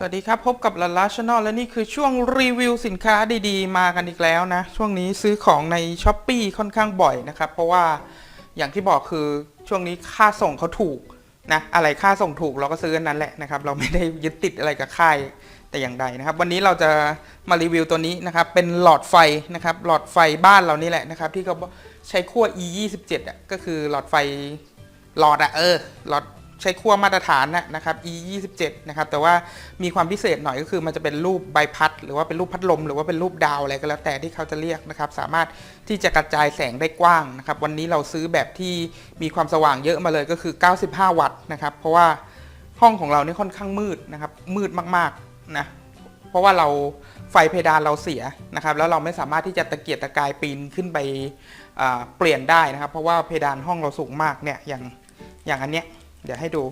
สวัสดีครับ พบกับลาลาช n น l และนี่คือช่วงรีวิวสินค้าดีๆ มากันอีกแล้วนะ ช่วงนี้ซื้อของใน s h อ p e e ค่อนข้างบ่อยนะครับ เพราะว่าอย่างที่บอกคือช่วงนี้ค่าส่งเขาถูกนะอะไรค่าส่งถูกเราก็ซื้ออันนั้นแหละนะครับ เราไม่ได้ยึดติดอะไรกับค่ายแต่อย่างใดนะครับ วันนี้เราจะมารีวิวตัวนี้นะครับ เป็นหลอดไฟนะครับ หลอดไฟบ้านเรานี่แหละนะครับ ที่เขาใช้ขั้ว e 2 7อะก็คือหลอดไฟหลอดอะเออหลอด ใช้ขั้วมาตรฐานนะครับ e 2 7นะครับ แต่ว่ามีความพิเศษหน่อยก็คือมันจะเป็นรูปใบพัด หรือว่าเป็นรูปพัดลม หรือว่าเป็นรูปดาวอะไรก็แล้วแต่ที่เขาจะเรียกนะครับ สามารถที่จะกระจายแสงได้กว้างนะครับ วันนี้เราซื้อแบบที่มีความสว่างเยอะมาเลยก็คือ 95 วัตต์นะครับ เพราะว่าห้องของเรานี่ค่อนข้างมืดนะครับ มืดมากๆนะ เพราะว่าเราไฟเพดานเราเสียนะครับ แล้วเราไม่สามารถที่จะตะเกียกตะกายปีนขึ้นไปเปลี่ยนได้นะครับ เพราะว่าเพดานห้องเราสูงมากเนี่ย อย่างอย่างอันเนี้ย เดี๋ยวให้ดู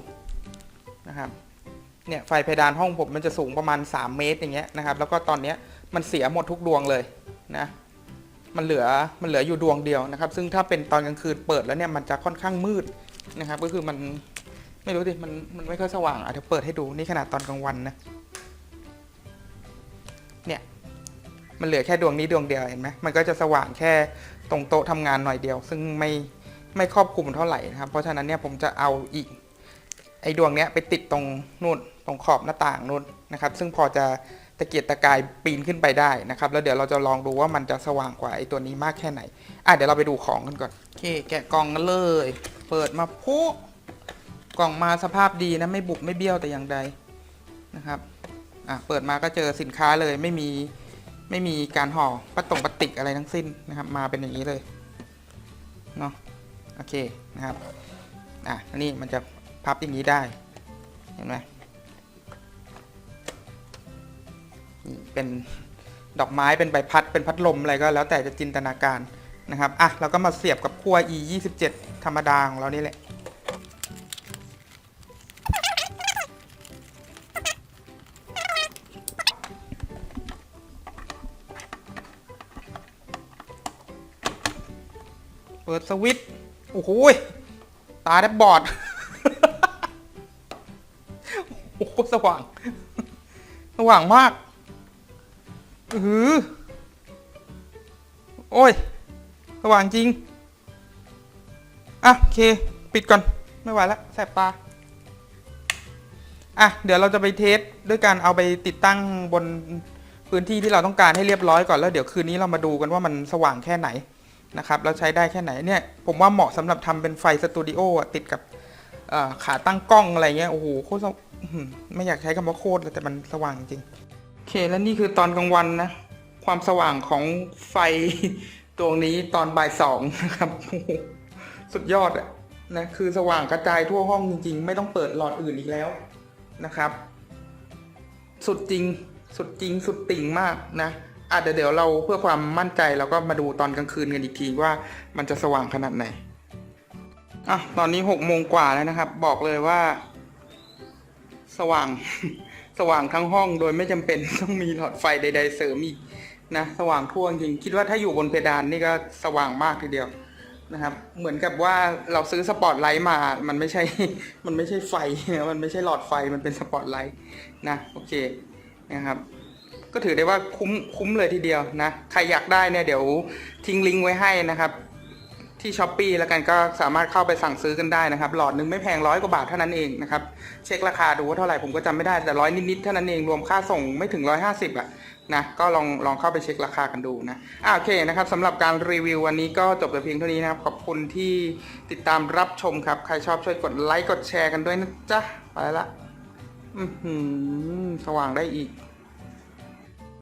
นะครับเนี่ยไฟเพดานห้องผมมันจะสูงประมาณ 3 เมตรอย่างเงี้ยนะครับ แล้วก็ตอนเนี้ยมันเสียหมดทุกดวงเลยนะมันเหลือมันเหลืออยู่ดวงเดียวนะครับ ซึ่งถ้าเป็นตอนกลางคืนเปิดแล้วเนี่ยมันจะค่อนข้างมืดนะครับ ก็คือมันไม่รู้ดิมันมันไม่ค่อยสว่างอะเดี๋ยวเปิดให้ดูนี่ขนาดตอนกลางวันนะเนี่ยมันเหลือแค่ดวงนี้ดวงเดียวเห็นไหมมันก็จะสว่างแค่ตรงโต๊ะทำงานหน่อยเดียว ซึ่งไม่ ไม่ครอบคลุมเท่าไหร่นะครับ เพราะฉะนั้นเนี่ยผมจะเอาอีกไอ้ดวงเนี้ยไปติดตรงนู่นตรงขอบหน้าต่างนู่นนะครับ ซึ่งพอจะตะเกียกตะกายปีนขึ้นไปได้นะครับ แล้วเดี๋ยวเราจะลองดูว่ามันจะสว่างกว่าไอ้ตัวนี้มากแค่ไหน อะเดี๋ยวเราไปดูของกันก่อน โอเค แกะกล่องกันเลย เปิดมาปุ๊บกล่องมาสภาพดีนะไม่บุบไม่เบี้ยวแต่อย่างใดนะครับ อะเปิดมาก็เจอสินค้าเลยไม่มีไม่มีการห่อปะตงปะติกอะไรทั้งสิ้นนะครับ มาเป็นอย่างนี้เลยเนาะ โอเคนะครับอะนนี้มันจะพับอย่างนี้ได้เห็นไหมเป็นดอกไม้เป็นใบพัดเป็นพัดลมอะไรก็แล้วแต่จะจินตนาการนะครับอะเราก็มาเสียบกับขั้ว e 2 7ธรรมดาของเรานี่แหละเปิดสวิตช์ โอ้โหยตาแทบบอด โอ้โหสว่าง สว่างมากอือหือโอ้ย สว่างจริง อะโอเค ปิดก่อน ไม่ไหวแล้วแสบตา อะ เดี๋ยวเราจะไปเทสด้วยการเอาไปติดตั้งบนพื้นที่ที่เราต้องการให้เรียบร้อยก่อนแล้วเดี๋ยวคืนนี้เรามาดูกันว่ามันสว่างแค่ไหน นะครับแล้วใช้ได้แค่ไหนเนี่ยผมว่าเหมาะสำหรับทำเป็นไฟสตูดิโอติดกับขาตั้งกล้องอะไรเงี้ยโอ้โหโคตรไม่อยากใช้คำว่าโคตรเลยแต่มันสว่างจริงโอเคแล้วนี่คือตอนกลางวันนะ ความสว่างของไฟดวงนี้ตอนบ่ายสองนะครับโอ้โหสุดยอดอะนะคือสว่างกระจายทั่วห้องจริง ๆ ไม่ต้องเปิดหลอดอื่นอีกแล้วนะครับ สุดจริงสุดจริงสุดติ่งมากนะ อะเดี๋ยวเดี๋ยวเราเพื่อความมั่นใจเราก็มาดูตอนกลางคืนกันอีกทีว่ามันจะสว่างขนาดไหนอะตอนนี้หกโมงกว่าแล้วนะครับ บอกเลยว่า สว่าง สว่างทั้งห้องโดยไม่จำเป็นต้องมีหลอดไฟใด ๆ เสริมอีกนะสว่างทั่วจริงคิดว่าถ้าอยู่บนเพดานนี่ก็สว่างมากทีเดียวนะครับ เหมือนกับว่าเราซื้อสปอตไลท์มา มันไม่ใช่ มันไม่ใช่ไฟ มันไม่ใช่หลอดไฟมันเป็นสปอตไลท์นะโอเคนะครับ ก็ถือได้ว่าคุ้มคุ้มเลยทีเดียวนะ ใครอยากได้เนี่ยเดี๋ยวทิ้งลิงก์ไว้ให้นะครับ ที่ช้อปปีแล้วกันก็สามารถเข้าไปสั่งซื้อกันได้นะครับ หลอดหนึ่งไม่แพงร้อยกว่าบาทเท่านั้นเองนะครับ เช็คราคาดูว่าเท่าไหร่ผมก็จำไม่ได้แต่ร้อยนิดๆเท่านั้นเองรวมค่าส่งไม่ถึงร้อยห้าสิบอะนะก็ลองลองเข้าไปเช็คราคากันดูนะอ่าโอเคนะครับสำหรับการรีวิววันนี้ก็จบแต่เพียงเท่านี้นะครับ ขอบคุณที่ติดตามรับชมครับ ใครชอบช่วยกดไลค์กดแชร์กันด้วยนะจ๊ะไปละอือหือสว่างได้อีก